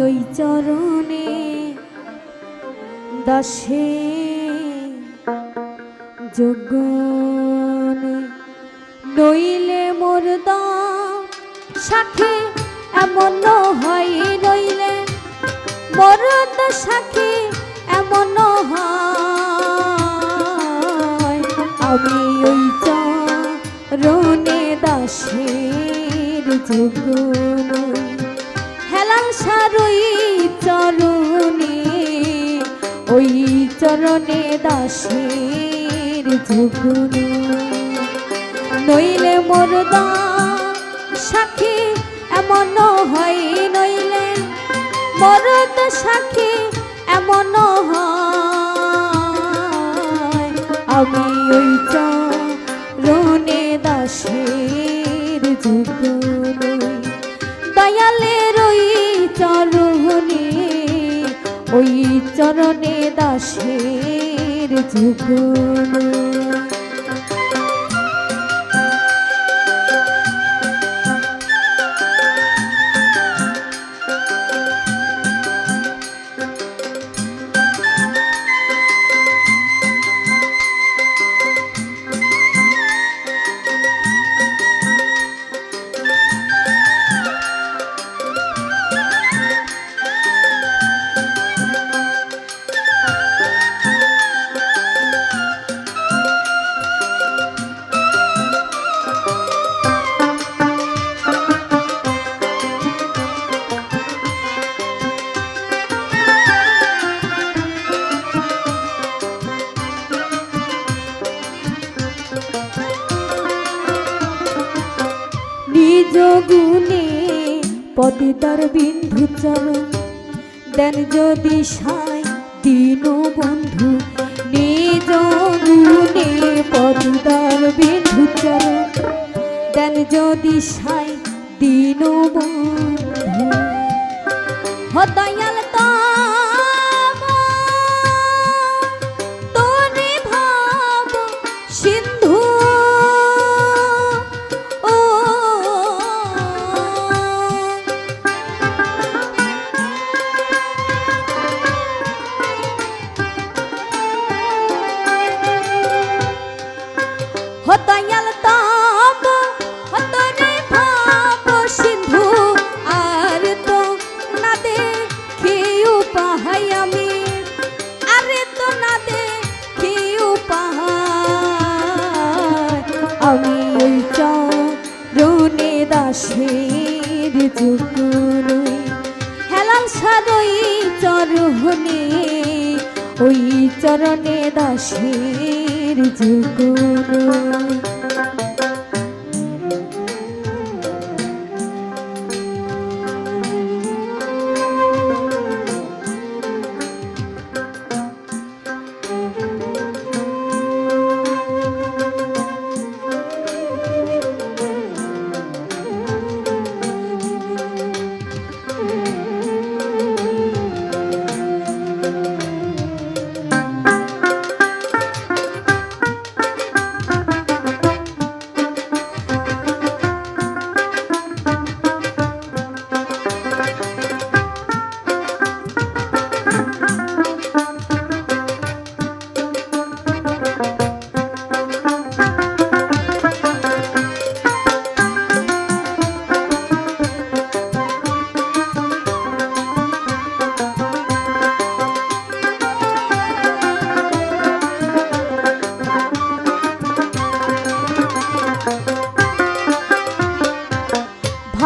ওই চরণে দাসে যোগ্য নইলে মোর দাম এমন হয়, নইলে মোর সাথে এমন হয়। আমি ওই চরণে দাসের যোগ্য নই হেলাল সারই চরণে, ওই চরণে দাসের যোগ্য নইলে মোর দা সাক্ষী এমন হয়, নইলে মোর সাক্ষী এমন হয়। আমি ওই চরণে দাসের যোগ্য নই ওই চরণে দাসের যোগ্য গুণে পদিতার বিন্ধু চরণ দেন যদি সাই দিন বন্ধু, নিজ গুণে পদিতার বিন্ধু চরণ দেন যদি সাই চরণে দাসের যোগ্য নই হেলাল সাদই চরণে ওই চরণে দাসের যোগ্য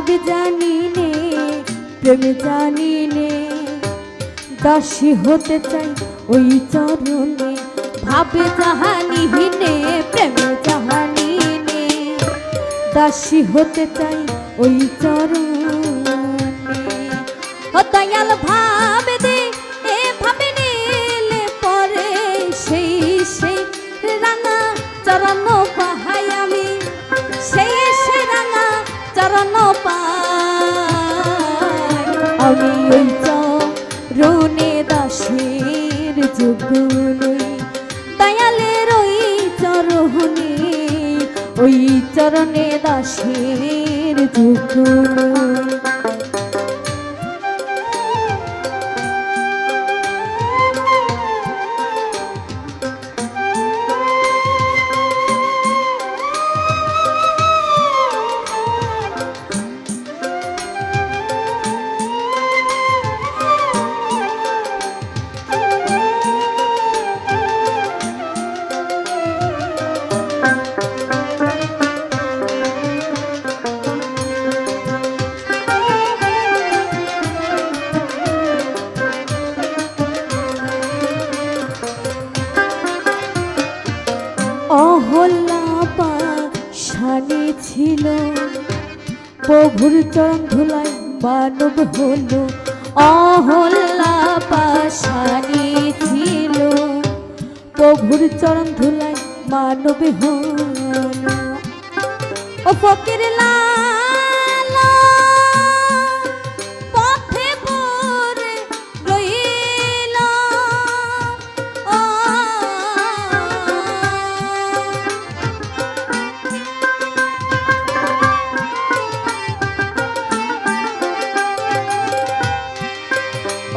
ভাবে জানি নে, প্রেম জানি নে। দাসী হতে চাই ওই চরণে, ভাবে জাহানি নে, প্রেমে জাহানি নে। দাসী হতে চাই ওই চরণে। ও দয়াল ভাবে ওই চরণে দাসের যোগ্য প্রভুর চরণ ধুলায় মানব হলো অহল্লা পাশানি ছিল। প্রভুর চরণ ধুলায় মানব হলো। ও ফকির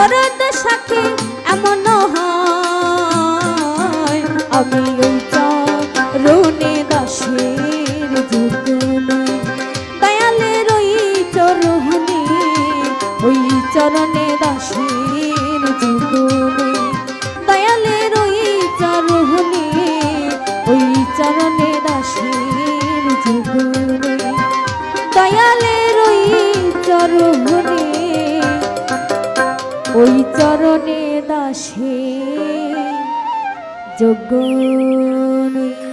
মরদ সাথী এমন হয়। আমি ওই চরণে দাসের যুগ নই দয়ালের ওই চরণে ওই চরণে দাসের যুগ নই দয়ালের ওই চরণে ওই চরণে দাসের যুগ ওই চরণে দাসে যোগ্য।